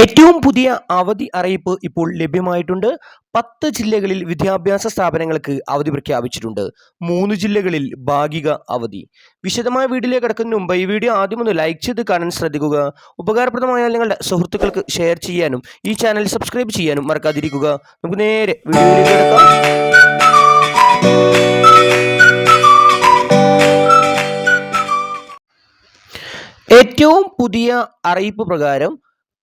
ഏറ്റവും പുതിയ അവധി അറിയിപ്പ് ഇപ്പോൾ ലഭ്യമായിട്ടുണ്ട്. പത്ത് ജില്ലകളിൽ വിദ്യാഭ്യാസ സ്ഥാപനങ്ങൾക്ക് അവധി പ്രഖ്യാപിച്ചിട്ടുണ്ട്. മൂന്ന് ജില്ലകളിൽ ഭാഗിക അവധി. വിശദമായ വീഡിയോയിലേക്ക് കിടക്കുന്നതിന് മുമ്പ് ഈ വീഡിയോ ആദ്യം ഒന്ന് ലൈക്ക് ചെയ്ത് കാണാൻ ശ്രദ്ധിക്കുക. ഉപകാരപ്രദമായ നിങ്ങളുടെ സുഹൃത്തുക്കൾക്ക് ഷെയർ ചെയ്യാനും ഈ ചാനൽ സബ്സ്ക്രൈബ് ചെയ്യാനും മറക്കാതിരിക്കുക. നമുക്ക് നേരെ വീഡിയോയിലേക്ക് ഏറ്റവും പുതിയ അറിയിപ്പ് പ്രകാരം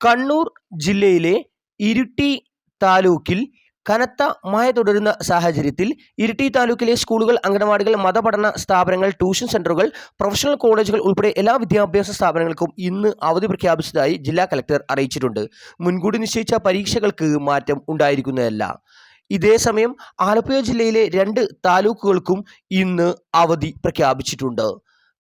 കണ്ണൂർ ജില്ലയിലെ ഇരിട്ടി താലൂക്കിൽ കനത്ത മഴ തുടരുന്ന സാഹചര്യത്തിൽ ഇരിട്ടി താലൂക്കിലെ സ്കൂളുകൾ അംഗനവാടികൾ മതപഠന സ്ഥാപനങ്ങൾ ട്യൂഷൻ സെന്ററുകൾ പ്രൊഫഷണൽ കോളേജുകൾ ഉൾപ്പെടെ എല്ലാ വിദ്യാഭ്യാസ സ്ഥാപനങ്ങൾക്കും ഇന്ന് അവധി പ്രഖ്യാപിച്ചതായി ജില്ലാ കലക്ടർ അറിയിച്ചിട്ടുണ്ട്. മുൻകൂട്ടി നിശ്ചയിച്ച പരീക്ഷകൾക്ക് മാറ്റം ഉണ്ടായിരിക്കുന്നതല്ല. ഇതേസമയം ആലപ്പുഴ ജില്ലയിലെ രണ്ട് താലൂക്കുകൾക്കും ഇന്ന് അവധി പ്രഖ്യാപിച്ചിട്ടുണ്ട്.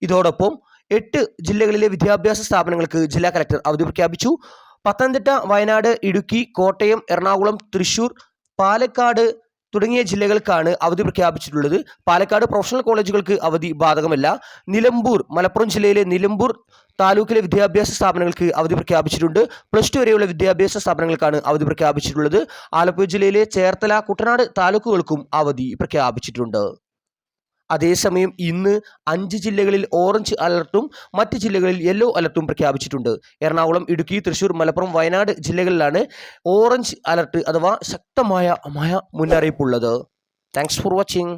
ഇതോടൊപ്പം എട്ട് ജില്ലകളിലെ വിദ്യാഭ്യാസ സ്ഥാപനങ്ങൾക്ക് ജില്ലാ കലക്ടർ അവധി പ്രഖ്യാപിച്ചു. പത്തനംതിട്ട വയനാട് ഇടുക്കി കോട്ടയം എറണാകുളം തൃശൂർ പാലക്കാട് തുടങ്ങിയ ജില്ലകൾക്കാണ് അവധി പ്രഖ്യാപിച്ചിട്ടുള്ളത്. പാലക്കാട് പ്രൊഫഷണൽ കോളേജുകൾക്ക് അവധി ബാധകമല്ല. നിലമ്പൂർ മലപ്പുറം ജില്ലയിലെ നിലമ്പൂർ താലൂക്കിലെ വിദ്യാഭ്യാസ സ്ഥാപനങ്ങൾക്ക് അവധി പ്രഖ്യാപിച്ചിട്ടുണ്ട്. പ്ലസ് ടു വരെയുള്ള വിദ്യാഭ്യാസ സ്ഥാപനങ്ങൾക്കാണ് അവധി പ്രഖ്യാപിച്ചിട്ടുള്ളത്. ആലപ്പുഴ ജില്ലയിലെ ചേർത്തല കുട്ടനാട് താലൂക്കുകൾക്കും അവധി പ്രഖ്യാപിച്ചിട്ടുണ്ട്. അതേസമയം ഇന്ന് അഞ്ച് ജില്ലകളിൽ ഓറഞ്ച് അലർട്ടും മറ്റ് ജില്ലകളിൽ യെല്ലോ അലർട്ടും പ്രഖ്യാപിച്ചിട്ടുണ്ട്. എറണാകുളം ഇടുക്കി തൃശൂർ മലപ്പുറം വയനാട് ജില്ലകളിലാണ് ഓറഞ്ച് അലർട്ട് അഥവാ ശക്തമായ മഴ മുന്നറിയിപ്പുള്ളത്. Thanks for watching